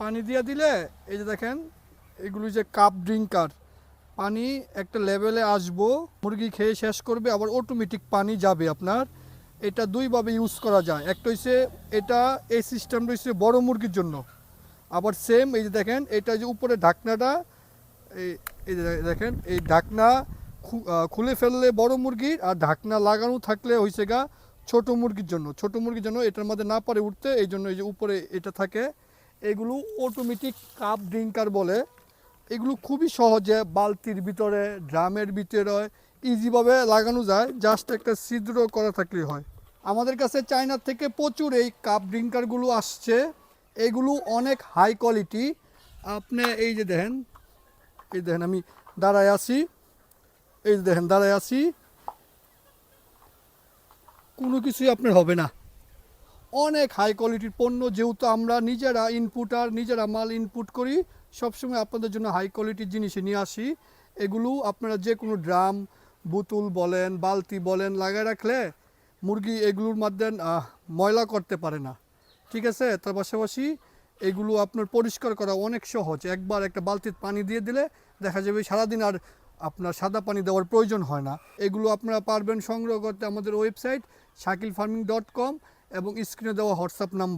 পানি দিয়ে দিলে, এই যে দেখেন, এগুলো যে কাপ ড্রিঙ্কার পানি একটা লেভেলে আসব, মুরগি খেয়ে শেষ করবে, আবার অটোমেটিক পানি যাবে আপনার। এটা দুইভাবে ইউজ করা যায়। একটা হচ্ছে এটা, এই সিস্টেমটা হচ্ছে বড় মুরগির জন্য। আবার সেম এই যে দেখেন, এটা যে উপরে ঢাকনাটা, এই দেখেন, এই ঢাকনা খুলে ফেললে বড় মুরগির, আর ঢাকনা লাগানো থাকলে হয়েছে গা ছোটো মুরগির জন্য। ছোট মুরগির জন্য এটার মধ্যে না পারে উঠতে, এই জন্য এই যে উপরে এটা থাকে এগুলো অটোমেটিক কাপ ড্রিঙ্কার বলে। এগুলো খুবই সহজে বালতির ভিতরে, ড্রামের ভিতরে ইজিভাবে লাগানো যায় জাস্ট একটা ছিদ্র করা থাকলেই হয়। আমাদের কাছে চায়নার থেকে প্রচুর এই কাপ ড্রিঙ্কারগুলো আসছে। এগুলো অনেক হাই কোয়ালিটি আপনি এই যে দেখেন, এই দেখেন আমি দাঁড়ায় আছি। এই দেখেন, দাঁড়ায় আছি। কোনো কিছুই আপনার হবে না। অনেক হাই কোয়ালিটির পণ্য যেহেতু আমরা নিজেরা ইনপুট আর নিজেরা মাল ইনপুট করি সবসময় আপনাদের জন্য হাই কোয়ালিটির জিনিসই নিয়ে আসি। এগুলো আপনারা যে কোনো ড্রাম বোতল বলেন বালতি বলেন লাগায় রাখলে মুরগি এগুলোর মধ্যে আহ, ময়লা করতে পারে না। ঠিক আছে? তার পাশাপাশি এগুলো আপনার পরিষ্কার করা অনেক সহজ। একবার একটা বালতির পানি দিয়ে দিলে দেখা যাবে সারাদিন আর আপনার সাদা পানি দেওয়ার প্রয়োজন হয় না। এগুলো আপনারা পারবেন সংগ্রহ করতে আমাদের website Shakil farming dot com এবং স্ক্রিনে দেওয়া হোয়াটসঅ্যাপ নাম্বার।